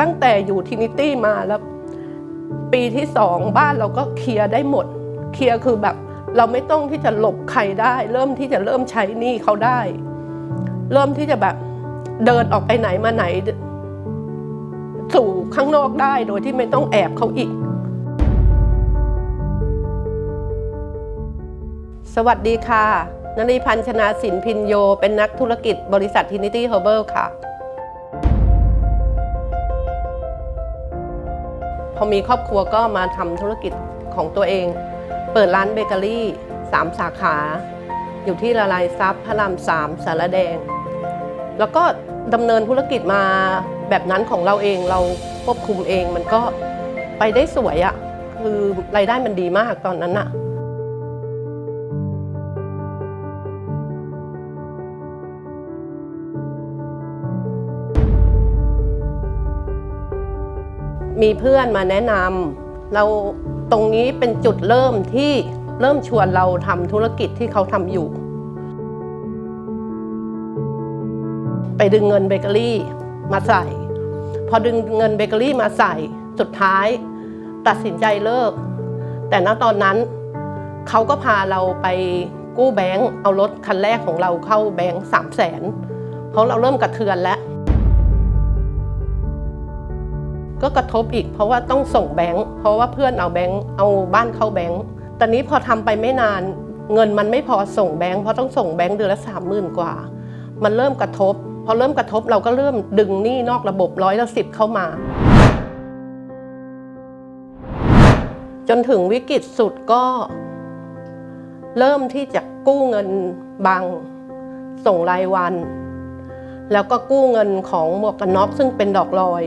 ตั้งแต่อยู่ทินิตี้มาแล้ว ปีที่สองบ้านเราก็เคลียร์ได้หมด เคลียร์คือแบบเราไม่ต้องที่จะหลบใครได้ เริ่มที่จะเริ่มใช้หนี้เขาได้ เริ่มที่จะแบบเดินออกไปไหนมาไหน สู่ข้างนอกได้โดยที่ไม่ต้องแอบเขาอีก สวัสดีค่ะนรีพันธ์ชนาสินพินโย เป็นนักธุรกิจบริษัททินิตี้เฮอร์เบิลค่ะ พอมีครอบครัวก็มาทำธุรกิจของตัวเอง เปิดร้านเบเกอรี่3สาขา อยู่ที่ละลายซับพระรามสามสารแดง แล้วก็ดำเนินธุรกิจมาแบบนั้นของเราเองเราควบคุมเองมันก็ไปได้สวยอะ่ะคือรายได้มันดีมากตอนนั้นอะ มีเพื่อนมาแนะนำเราตรงนี้เป็นจุดเริ่มที่เริ่มชวนเราทำธุรกิจที่เขาทำอยู่ ไปดึงเงินเบเกอรี่มาใส่ พอดึงเงินเบเกอรี่มาใส่สุดท้าย ตัดสินใจเลิก แต่ณตอนนั้นเขาก็พาเราไปกู้แบงก์เอารถคันแรกของเราเข้าแบงก์สามแสนเพราะเราเริ่มกระเทือนแล้ว ก็กระทบอีก เพราะว่าต้องส่งแบงค์เพราะว่าเพื่อนเอาแบงค์เอาบ้านเข้าแบงค์ตอนนี้พอทำไปไม่นาน เงินมันไม่พอส่งแบงค์เพราะต้องส่งแบงค์เดือนละสามหมื่นกว่า มันเริ่มกระทบ พอเริ่มกระทบเราก็เริ่มดึงหนี้นอกระบบร้อยละสิบเข้ามา จนถึงวิกฤตสุดก็ เริ่มที่จะกู้เงินบังส่งรายวัน แล้วก็กู้เงินของหมวกกันน็อกซึ่งเป็นดอกลอย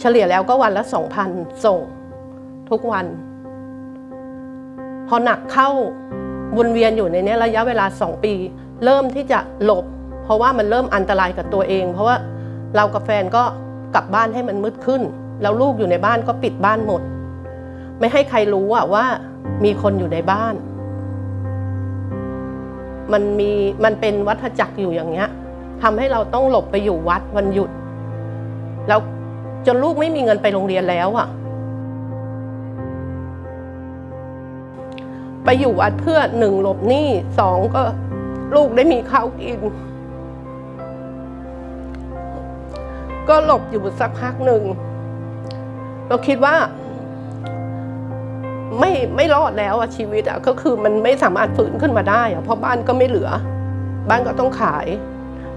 เฉลี่ยแล้วก็วันละสองพันส่งทุกวัน พอหนักเข้าวนเวียนอยู่ในนี้ระยะเวลาสองปี เริ่มที่จะหลบ เพราะว่ามันเริ่มอันตรายกับตัวเอง เพราะว่าเรากับแฟนก็กลับบ้านให้มันมืดขึ้น แล้วลูกอยู่ในบ้านก็ปิดบ้านหมด ไม่ให้ใครรู้อะว่ามีคนอยู่ในบ้าน มันมีมันเป็นวัฏจักรอยู่อย่างเงี้ยทำให้เราต้องหลบไปอยู่วัดวันหยุด แล้ว จนลูกไม่มีเงินไปโรงเรียนแล้วอะไปอยู่วัดเพื่อหนึ่งหลบหนี้สองก็ลูกได้มีข้าวกิน ก็หลบอยู่สักพักหนึ่ง เราคิดว่า ไม่ไม่รอดแล้วอะชีวิตอะก็คือมันไม่สามารถฝืนขึ้นมาได้อะเพราะบ้านก็ไม่เหลือ บ้านก็ต้องขาย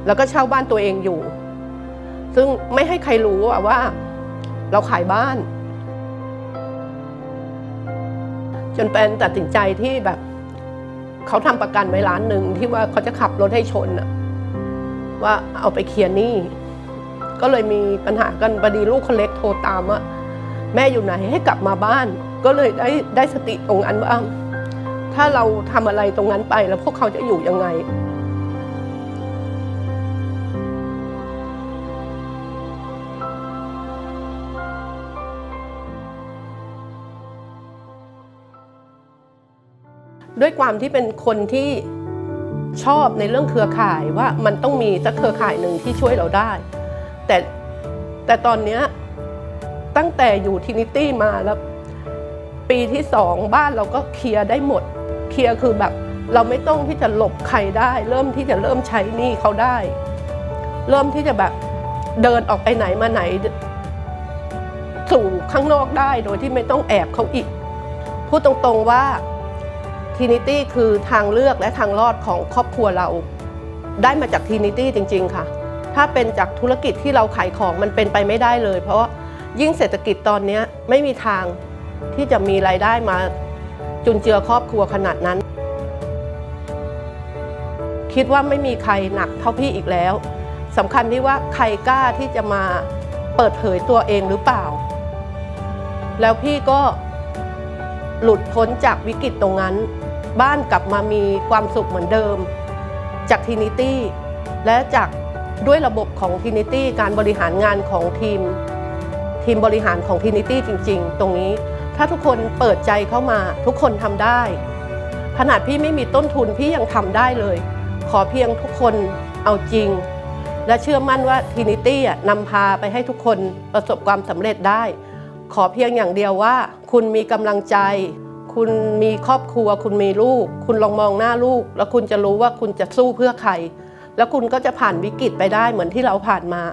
แล้วก็เช่าบ้านตัวเองอยู่ ซึ่งไม่ให้ใครรู้อะว่า เราขายบ้าน จนแฟนตัดสินใจที่แบบ เขาทำประกันไว้ล้านหนึ่งที่ว่าเขาจะขับรถให้ชนว่าเอาไปเคลียร์หนี้ก็เลยมีปัญหากันพอดีลูกคนเล็กโทรตามว่าแม่อยู่ไหนให้กลับมาบ้าน ก็เลยได้ได้สติตรงนั้นว่าถ้าเราทำอะไรตรงนั้นไปแล้วพวกเขาจะอยู่ยังไง ด้วยความที่เป็นคนที่ชอบในเรื่องเครือข่ายว่ามันต้องมีสักเครือข่ายหนึ่งที่ช่วยเราได้ แต่แต่ตอนนี้ตั้งแต่อยู่ทินิตี้มาแล้ว ปีที่สองบ้านเราก็เคลียร์ได้หมด เคลียร์คือแบบเราไม่ต้องที่จะหลบใครได้ เริ่มที่จะเริ่มใช้หนี้เขาได้ เริ่มที่จะแบบเดินออกไปไหนมาไหน สู่ข้างนอกได้โดยที่ไม่ต้องแอบเขาอีก พูดตรงๆว่า ทีนิตี้คือทางเลือกและทางรอดของครอบครัวเรา ได้มาจากทีนิตี้จริง ๆ ค่ะ ถ้าเป็นจากธุรกิจที่เราขายของมันเป็นไปไม่ได้เลย เพราะว่ายิ่งเศรษฐกิจตอนนี้ไม่มีทางที่จะมีรายได้มาจุนเจือครอบครัวขนาดนั้น คิดว่าไม่มีใครหนักเท่าพี่อีกแล้วสำคัญที่ว่าใครกล้าที่จะมาเปิดเผยตัวเองหรือเปล่า แล้วพี่ก็หลุดพ้นจากวิกฤตตรงนั้น บ้านกลับมามีความสุขเหมือนเดิม จากทีนิตี้และจากด้วยระบบของทีนิตี้การบริหารงานของทีม ทีมบริหารของทีนิตี้จริง ๆ ตรงนี้ ถ้าทุกคนเปิดใจเข้ามา ทุกคนทำได้ ขนาดพี่ไม่มีต้นทุนพี่ยังทำได้เลย ขอเพียงทุกคนเอาจริง และเชื่อมั่นว่าทีนิตี้นำพาไปให้ทุกคนประสบความสำเร็จได้ ขอเพียงอย่างเดียวว่า คุณมีกำลังใจ คุณมีครอบครัว คุณมีลูก คุณลองมองหน้าลูก แล้วคุณจะรู้ว่าคุณจะสู้เพื่อใคร แล้วคุณก็จะผ่านวิกฤตไปได้เหมือนที่เราผ่านมา